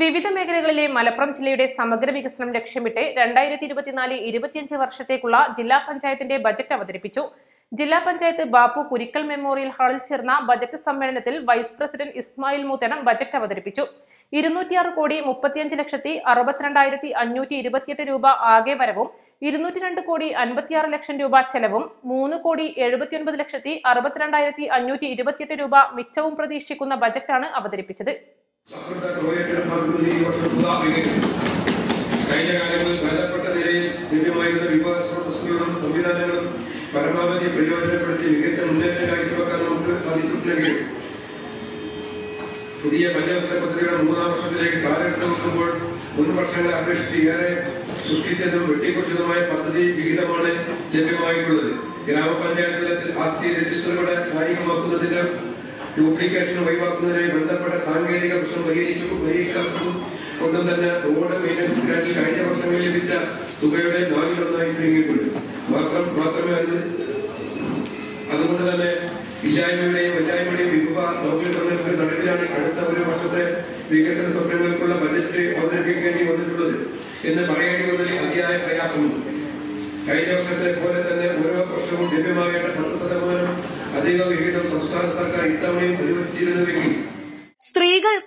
വിവിധ മേഖലകളിലെ മലപ്പുറം ജില്ലയുടെ സമഗ്ര വികസനം ലക്ഷ്യമിട്ട് രണ്ടായിരത്തി ഇരുപത്തിനാല് ഇരുപത്തിയഞ്ച് വർഷത്തേക്കുള്ള ജില്ലാ പഞ്ചായത്തിന്റെ ബജറ്റ് അവതരിപ്പിച്ചു. ജില്ലാ പഞ്ചായത്ത് ബാപ്പു കുരിക്കൽ മെമ്മോറിയൽ ഹാളിൽ ചേർന്ന ബജറ്റ് സമ്മേളനത്തിൽ vice president Ismail Moothanam budget അവതരിപ്പിച്ചു. ഇരുന്നൂറ്റിയാറ് കോടി മുപ്പത്തിയഞ്ച് ലക്ഷത്തി അറുപത്തിരണ്ടായിരത്തി അഞ്ഞൂറ്റി ഇരുപത്തിയെട്ട് രൂപ ആകെ വരവും ഇരുന്നൂറ്റി രണ്ട് കോടി അൻപത്തിയാറ് ലക്ഷം രൂപ ചെലവും മൂന്ന് കോടി എഴുപത്തിയൊൻപത് ലക്ഷത്തി അറുപത്തിരണ്ടായിരത്തി അഞ്ഞൂറ്റി ഇരുപത്തിയെട്ട് രൂപ മിച്ചവും പ്രതീക്ഷിക്കുന്ന ബജറ്റാണ് അവതരിപ്പിച്ചത്. കഴിഞ്ഞ കാലങ്ങളിൽ ബലപ്പെട്ട നിലയിൽ ലഭ്യമായിരുന്ന വിഭവ സ്രോതസ്സുകളും സംവിധാനങ്ങളും പരമാവധി പ്രയോജനപ്പെടുത്തി മികച്ച മുന്നേറ്റം കാഴ്ചവെക്കാൻ നമുക്ക് സാധിച്ചിട്ടുണ്ടെങ്കിലും പുതിയ പഞ്ചവത്സര പദ്ധതിയുടെ മൂന്നാം വർഷത്തിലേക്ക് കാലെടുത്ത് നോക്കുമ്പോൾ മുൻ വർഷങ്ങളെ അപേക്ഷിച്ച് ഏറെ സൃഷ്ടിച്ചതും വെട്ടിക്കുറിച്ചതുമായ പദ്ധതി വിഹിതമാണ് ലഭ്യമായിട്ടുള്ളത്. ഗ്രാമപഞ്ചായത്ത് തലത്തിൽ ആസ്തി രജിസ്റ്ററുകളെ കാര്യമാക്കുന്നതിനും ഡ്യൂപ്ലിക്കേഷൻ ഒഴിവാക്കുന്നതിനായി സാങ്കേതിക പ്രശ്നം പരിഹരിച്ചു പരിഹരിക്കാത്തതും കൊണ്ടും തന്നെ റോഡ് മെയിന്റനൻസ് ഗ്രാൻഡിൽ കഴിഞ്ഞ വർഷങ്ങളിൽ ലഭിച്ച തുകയുടെ നാലിലൊന്നായി ചുരുങ്ങിയിട്ടുണ്ട് മാത്രം മാത്രമേ അത് അതുകൊണ്ട് തന്നെ ഇല്ലായ്മയുടെയും വല്ലായ്മയുടെയും വിഭവ ദൗർലഭ്യങ്ങൾക്ക് നടുവിലാണ് അടുത്ത ഒരു വർഷത്തെ വികസന സ്വപ്നങ്ങൾക്കുള്ള ബജറ്റ് അവതരിപ്പിക്കേണ്ടി വന്നിട്ടുള്ളത് എന്ന് പറയേണ്ടി വന്നതിൽ അതിയായ പ്രയാസമുണ്ട്. കഴിഞ്ഞ വർഷത്തെ പോലെ തന്നെ ഓരോ വർഷവും ലഭ്യമാകേണ്ട പത്ത് ശതമാനം അധിക വിഹിതം സംസ്ഥാന സർക്കാർ ഇത്തവണയും അനുവദിച്ചിരുന്നുവെങ്കിൽ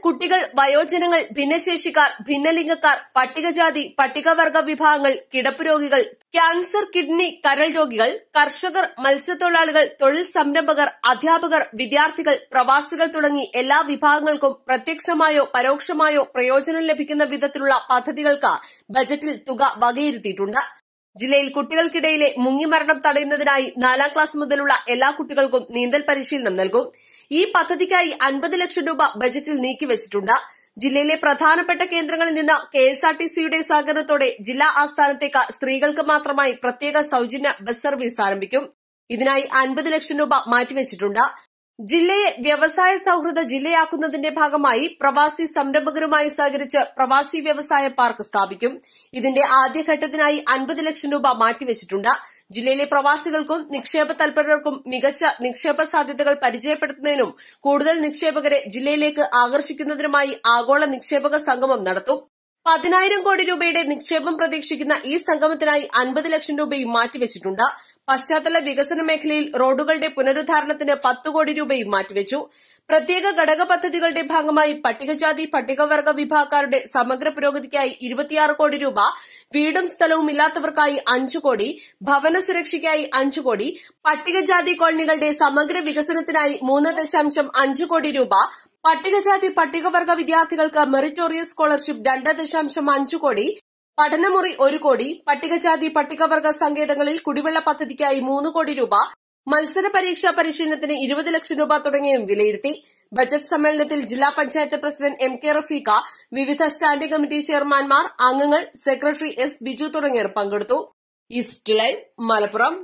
കുട്ടികൾ വയോജനങ്ങൾ ഭിന്നശേഷിക്കാർ ഭിന്നലിംഗക്കാർ പട്ടികജാതി പട്ടികവർഗ വിഭാഗങ്ങൾ കിടപ്പ് രോഗികൾ ക്യാൻസർ കിഡ്നി കരൾ രോഗികൾ കർഷകർ മത്സ്യത്തൊഴിലാളികൾ തൊഴിൽ സംരംഭകർ അധ്യാപകർ വിദ്യാർത്ഥികൾ പ്രവാസികൾ തുടങ്ങി എല്ലാ വിഭാഗങ്ങൾക്കും പ്രത്യക്ഷമായോ പരോക്ഷമായോ പ്രയോജനം ലഭിക്കുന്ന വിധത്തിലുള്ള പദ്ധതികൾക്ക് ബജറ്റിൽ തുക വകയിരുത്തിയിട്ടുണ്ട്. ജില്ലയിൽ കുട്ടികൾക്കിടയിലെ മുങ്ങിമരണം തടയുന്നതിനായി നാലാം ക്ലാസ് മുതലുള്ള എല്ലാ കുട്ടികൾക്കും നീന്തൽ പരിശീലനം നൽകും. ഈ പദ്ധതിക്കായി അൻപത് ലക്ഷം രൂപ ബജറ്റിൽ നീക്കിവച്ചിട്ടുണ്ട്. ജില്ലയിലെ പ്രധാനപ്പെട്ട കേന്ദ്രങ്ങളിൽ നിന്ന് കെ എസ് ആർ ടി സിയുടെ സഹകരണത്തോടെ ജില്ലാ ആസ്ഥാനത്തേക്ക് സ്ത്രീകൾക്ക് മാത്രമായി പ്രത്യേക സൌജന്യ ബസ് സർവീസ് ആരംഭിക്കും. ഇതിനായി അൻപത് ലക്ഷം രൂപ മാറ്റിവച്ചിട്ടുണ്ട്. ജില്ലയെ വ്യവസായ സൌഹൃദ ജില്ലയാക്കുന്നതിന്റെ ഭാഗമായി പ്രവാസി സംരംഭകരുമായി സഹകരിച്ച് പ്രവാസി വ്യവസായ പാർക്ക് സ്ഥാപിക്കും. ഇതിന്റെ ആദ്യഘട്ടത്തിനായി അൻപത് ലക്ഷം രൂപ മാറ്റിവച്ചിട്ടുണ്ട്. ജില്ലയിലെ പ്രവാസികൾക്കും നിക്ഷേപ തൽപരർക്കും മികച്ച നിക്ഷേപ സാധ്യതകൾ പരിചയപ്പെടുത്തുന്നതിനും കൂടുതൽ നിക്ഷേപകരെ ജില്ലയിലേക്ക് ആകർഷിക്കുന്നതിനുമായി ആഗോള നിക്ഷേപക സംഗമം നടത്തും. പതിനായിരം കോടി രൂപയുടെ നിക്ഷേപം പ്രതീക്ഷിക്കുന്ന ഈ സംഗമത്തിനായി അൻപത് ലക്ഷം രൂപയും മാറ്റിവച്ചിട്ടുണ്ട്. പശ്ചാത്തല വികസന മേഖലയിൽ റോഡുകളുടെ പുനരുദ്ധാരണത്തിന് പത്ത് കോടി രൂപയും മാറ്റിവെച്ചു. പ്രത്യേക ഘടക പദ്ധതികളുടെ ഭാഗമായി പട്ടികജാതി പട്ടികവർഗ വിഭാഗക്കാരുടെ സമഗ്ര പുരോഗതിക്കായി ഇരുപത്തിയാറ് കോടി രൂപ വീടും സ്ഥലവും ഇല്ലാത്തവർക്കായി അഞ്ചു കോടി ഭവന സുരക്ഷയ്ക്കായി അഞ്ചു കോടി പട്ടികജാതി കോളനികളുടെ സമഗ്ര വികസനത്തിനായി മൂന്ന് ദശാംശം അഞ്ചു കോടി രൂപ പട്ടികജാതി പട്ടികവർഗ വിദ്യാർത്ഥികൾക്ക് മെറിറ്റോറിയസ് സ്കോളർഷിപ്പ് രണ്ട് ദശാംശം അഞ്ചു കോടി പഠനമുറി ഒരു കോടി പട്ടികജാതി പട്ടികവർഗ സങ്കേതങ്ങളിൽ കുടിവെള്ള പദ്ധതിക്കായി മൂന്ന് കോടി രൂപ മത്സര പരീക്ഷാ പരിശീലനത്തിന് ഇരുപത് ലക്ഷം രൂപ തുടങ്ങിയും വിലയിരുത്തി. ബജറ്റ് സമ്മേളനത്തിൽ ജില്ലാ panchayat president M K Rafeeqa വിവിധ സ്റ്റാൻഡിംഗ് കമ്മിറ്റി ചെയർമാൻമാർ അംഗങ്ങൾ സെക്രട്ടറി എസ് ബിജു തുടങ്ങിയവർ പങ്കെടുത്തു. East line Malappuram.